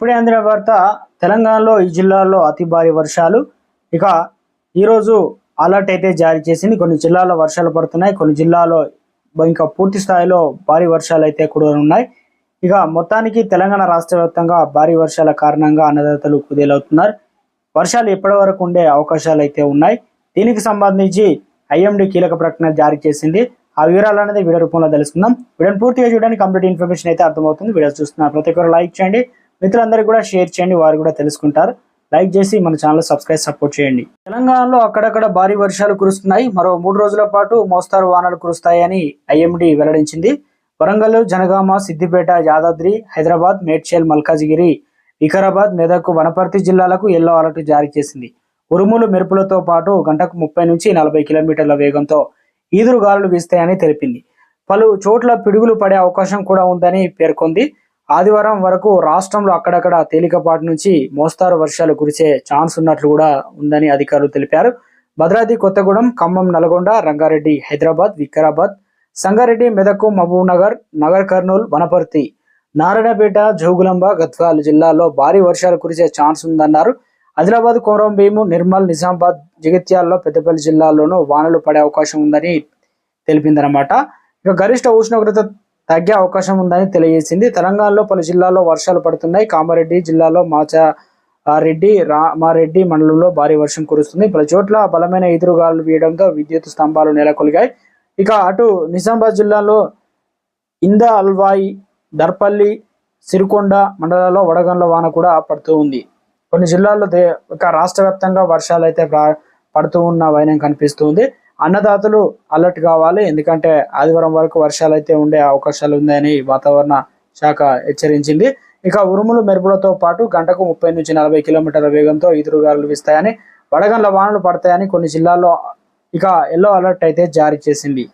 ఇప్పుడే అందిన వార్త తెలంగాణలో ఈ జిల్లాల్లో అతి భారీ వర్షాలు. ఇక ఈరోజు అలర్ట్ అయితే జారీ చేసింది. కొన్ని జిల్లాల్లో వర్షాలు పడుతున్నాయి. కొన్ని జిల్లాల్లో ఇంకా పూర్తి స్థాయిలో భారీ వర్షాలు అయితే కూడా ఉన్నాయి ఇక మొత్తానికి తెలంగాణ రాష్ట్ర వ్యాప్తంగా భారీ వర్షాల కారణంగా అన్నదాతలు కుదేలవుతున్నారు. వర్షాలు ఎప్పటి వరకు ఉండే అవకాశాలు అయితే ఉన్నాయి. దీనికి సంబంధించి ఐఎండి కీలక ప్రకటన జారీ చేసింది. ఆ వివరాలు అనేది వీడియో రూపంలో తెలుసుకుందాం. వీడియోని పూర్తిగా చూడడానికి కంప్లీట్ ఇన్ఫర్మేషన్ అయితే అర్థమవుతుంది. వీడియో చూస్తున్నారు ప్రతి ఒక్కరు లైక్ చేయండి. మిత్రులందరికీ కూడా షేర్ చేయండి వారు కూడా తెలుసుకుంటారు. లైక్ చేసి మన ఛానల్ సబ్స్క్రైబ్ సపోర్ట్ చేయండి. తెలంగాణలో అక్కడక్కడ భారీ వర్షాలు కురుస్తున్నాయి. మరో మూడు రోజుల పాటు మోస్తారు వానలు కురుస్తాయని ఐఎండి వెల్లడించింది. వరంగల్ జనగామ సిద్దిపేట యాదాద్రి హైదరాబాద్ మేడ్చల్ మల్కాజిగిరి వికారాబాద్ మెదక్ వనపర్తి జిల్లాలకు ఎల్లో అలర్ట్ జారీ చేసింది. ఉరుములు మెరుపులతో పాటు గంటకు ముప్పై నుంచి నలభై కిలోమీటర్ల వేగంతో ఈదురు గాలులు వీస్తాయని తెలిపింది. పలు చోట్ల పిడుగులు పడే అవకాశం కూడా ఉందని పేర్కొంది. ఆదివారం వరకు రాష్ట్రంలో అక్కడక్కడ తేలికపాటి నుంచి మోస్తారు వర్షాలు కురిసే ఛాన్స్ ఉన్నట్లు కూడా ఉందని అధికారులు తెలిపారు. భద్రాద్రి కొత్తగూడెం ఖమ్మం నల్గొండ రంగారెడ్డి హైదరాబాద్ వికారాబాద్ సంగారెడ్డి మెదక్ మహబూబ్ నగర్ నగర్ కర్నూలు వనపర్తి నారాయణపేట జోగులంబ గద్వాల్ జిల్లాల్లో భారీ వర్షాలు కురిసే ఛాన్స్ ఉందన్నారు. ఆదిలాబాద్ కోరం భీము నిర్మల్ నిజామాబాద్ జగిత్యాల్లో పెద్దపల్లి జిల్లాల్లోనూ వానలు పడే అవకాశం ఉందని తెలిపిందనమాట ఇక గరిష్ట ఉష్ణోగ్రత తగ్గే అవకాశం ఉందని తెలియజేసింది. తెలంగాణలో పలు జిల్లాల్లో వర్షాలు పడుతున్నాయి. కామారెడ్డి జిల్లాలో మాచా ఆ రెడ్డి రామారెడ్డి మండలంలో భారీ వర్షం కురుస్తుంది. పలు చోట్ల బలమైన ఎదురుగాలు వీయడంతో విద్యుత్ స్తంభాలు నెలకొలిగాయి. ఇక అటు నిజామాబాద్ జిల్లాలో ఇంద అల్వాయి దర్పల్లి సిరికొండ మండలాల్లో వడగండ్ల వాన కూడా పడుతూ ఉంది. కొన్ని జిల్లాల్లో దే ఇక రాష్ట్ర వ్యాప్తంగా వర్షాలు అయితే పడుతూ ఉన్న వైనం కనిపిస్తుంది అన్నదాతలు అలర్ట్ కావాలి. ఎందుకంటే ఆదివారం వరకు వర్షాలు అయితే ఉండే అవకాశాలు ఉన్నాయని వాతావరణ శాఖ హెచ్చరించింది. ఇక ఉరుములు మెరుపులతో పాటు గంటకు ముప్పై నుంచి నలభై కిలోమీటర్ల వేగంతో ఈదురుగాలు వీస్తాయని వడగండ్ల వానలు పడతాయని కొన్ని జిల్లాల్లో ఇక ఎల్లో అలర్ట్ అయితే జారీ చేసింది.